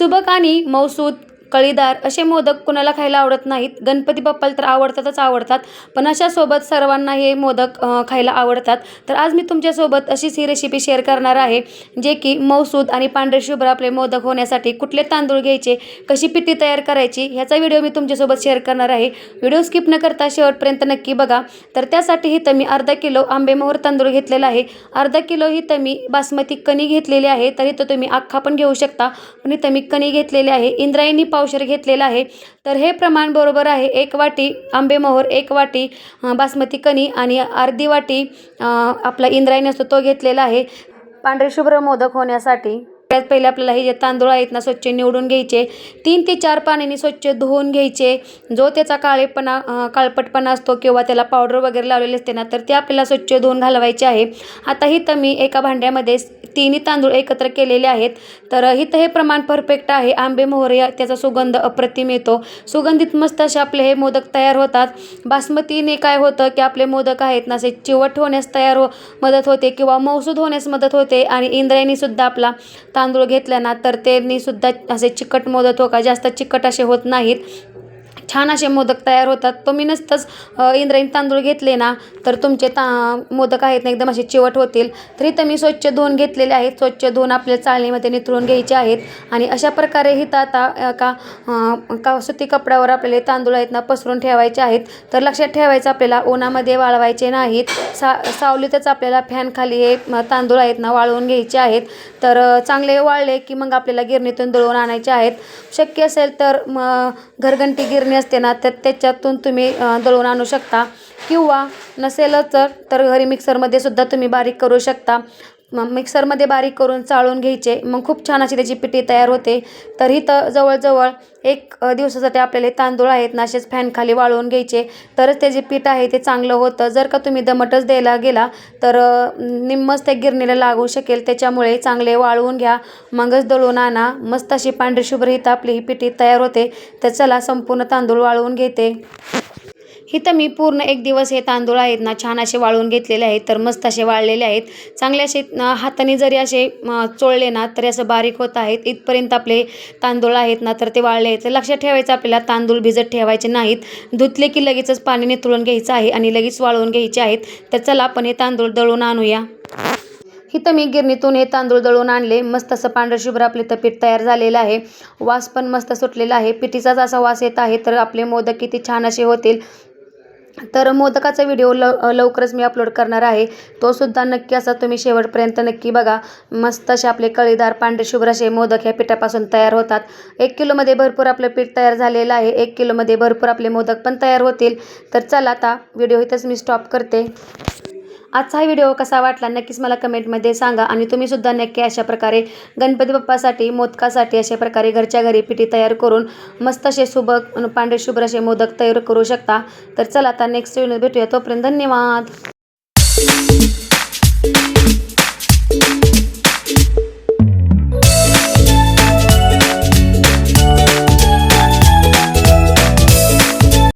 सुबक आणि मौसूद कळीदार असे मोदक कुणाला खायला आवडत नाहीत. गणपती बाप्पाला तर आवडतातच आवडतात. पण अशासोबत सर्वांना हे मोदक खायला आवडतात. तर आज मी तुमच्यासोबत अशीच ही रेसिपी शेअर करणार आहे जे की मौसूद आणि पांढरे शुभ्र आपले मोदक होण्यासाठी कुठले तांदूळ घ्यायचे कशी पिठी तयार करायची ह्याचा व्हिडिओ मी तुमच्यासोबत शेअर करणार आहे. व्हिडिओ स्किप न करता शेवटपर्यंत नक्की बघा. तर त्यासाठी इथं मी अर्धा किलो आंबेमोहर तांदूळ घेतलेला आहे. अर्धा किलो इथं मी बासमती कणी घेतलेली आहे. तर इथं तुम्ही अख्खा पण घेऊ शकता. पण इथं मी कणी घेतलेली आहे. इंद्रायणी पावशेर घेतलेला आहे. तर हे प्रमाण बरोबर आहे. एक वाटी आंबेमोहर एक वाटी बासमती कणी आणि अर्धी वाटी आपला इंद्रायणी असतो तो घेतलेला आहे. पांढरे शुभ्र मोदक होण्यासाठी सगळ्यात पहिले आपल्याला हे जे तांदूळ आहेत ना स्वच्छ निवडून घ्यायचे. तीन ते चार पाण्याने स्वच्छ धुवून घ्यायचे. जो त्याचा काळेपणा काळपटपणा असतो किंवा त्याला पावडर वगैरे लावलेले असते ना तर ते आपल्याला स्वच्छ धुवून घालवायचे आहे. आता हिथं मी एका भांड्यामध्ये तिन्ही तांदूळ एकत्र केलेले आहेत. तर इथं हे प्रमाण परफेक्ट आहे. आंबे मोहरे त्याचा सुगंध अप्रतिम येतो. सुगंधित मस्त असे आपले हे मोदक तयार होतात. बासमतीने काय होतं की आपले मोदक आहेत ना असे चिवट होण्यास तयार हो मदत होते किंवा मौसूद होण्यास मदत होते आणि इंद्रायणीसुद्धा आपला तांदूळ घेतल्या ना तर त्यांनी सुद्धा असे चिकट मोदक हो का जास्त चिकट असे होत नाहीत. छान असे मोदक तयार होतात. तुम्ही नसतंच इंद्रायणी तांदूळ घेतले ना तर तुमचे ता मोदक आहेत ना एकदम असे चिवट होतील. तर इथं मी स्वच्छ धुवून घेतलेले आहेत. स्वच्छ धुवून आपल्या चाळणीमध्ये निथळून घ्यायचे आहेत. आणि अशा प्रकारे हिथं आता का का सुती कपड्यावर आपल्याला तांदूळ आहेत ना पसरून ठेवायचे आहेत. तर लक्षात ठेवायचं आपल्याला उन्हामध्ये वाळवायचे नाहीत. सा सावलीतच आपल्याला फॅन खाली हे तांदूळ आहेत ना वाळवून घ्यायचे आहेत. तर चांगले वाळले की मग आपल्याला गिरणीतून दळून आणायचे आहेत. शक्य असेल तर मग घरघंटी गिरणी असते ना तर त्याच्यातून तुम्ही दळून आणू शकता. किंवा नसेलच तर तर घरी मिक्सरमध्ये सुद्धा तुम्ही बारीक करू शकता. मग मिक्सरमध्ये बारीक करून चाळून घ्यायचे. मग खूप छान अशी त्याची पिठी तयार होते. तर इथं जवळजवळ एक दिवसासाठी आपल्याला तांदूळ आहेत ना असेच फॅनखाली वाळवून घ्यायचे. तरच ते जे पीठ आहे ते चांगलं होतं. जर का तुम्ही दमटच द्यायला गेला तर निम्मच त्या गिरणीला लागू शकेल. त्याच्यामुळे चांगले वाळवून घ्या. मगच दळून आणा. मस्त अशी पांढरी शुभ्र आपली ही पिठी तयार होते. तर चला संपूर्ण तांदूळ वाळवून घेते. इथं मी पूर्ण एक दिवस हे तांदूळ आहेत ना छान असे वाळून घेतलेले आहेत तर मस्त असे वाळलेले आहेत. चांगले असे हाताने जरी असे चोळले ना तरी असं बारीक होत आहेत. इथपर्यंत आपले तांदूळ आहेत ना तर ते वाळले आहेत. तर लक्षात ठेवायचं आपल्याला तांदूळ भिजत ठेवायचे नाहीत. धुतले की लगेचच पाणी निथळून घ्यायचं आहे आणि लगेच वाळवून घ्यायचे आहेत. तर चला आपण हे तांदूळ दळून आणूया. इथं मी गिरणीतून हे तांदूळ दळून आणले. मस्त असं पांढरं शुभ्र आपले तर पीठ तयार झालेलं आहे. वास पण मस्त सुटलेला आहे. पिठीचाच असा वास येत आहे तर आपले मोदक किती छान असे होतील. तर मोदकाचा व्हिडिओ लव लवकरच मी अपलोड करणार आहे. तो सुद्धा नक्की असा तुम्ही शेवटपर्यंत नक्की बघा. मस्त असे आपले कळीदार पांढरे शुभ्र असे मोदक ह्या पिठापासून तयार होतात. एक किलोमध्ये भरपूर आपलं पीठ तयार झालेलं आहे. एक किलोमध्ये भरपूर आपले मोदक पण तयार होतील. तर चला आता व्हिडिओ इथंच मी स्टॉप करते. आजचा हा व्हिडिओ कसा वाटला नक्कीच मला कमेंटमध्ये सांगा आणि तुम्हीसुद्धा नक्की अशा प्रकारे गणपती बाप्पासाठी मोदकासाठी अशा प्रकारे घरच्या घरी पिठी तयार करून मस्त असे सुबक अन पांढरे शुभ्र असे मोदक तयार करू शकता. तर चला आता नेक्स्ट व्हिडिओ भेटूया. तोपर्यंत धन्यवाद.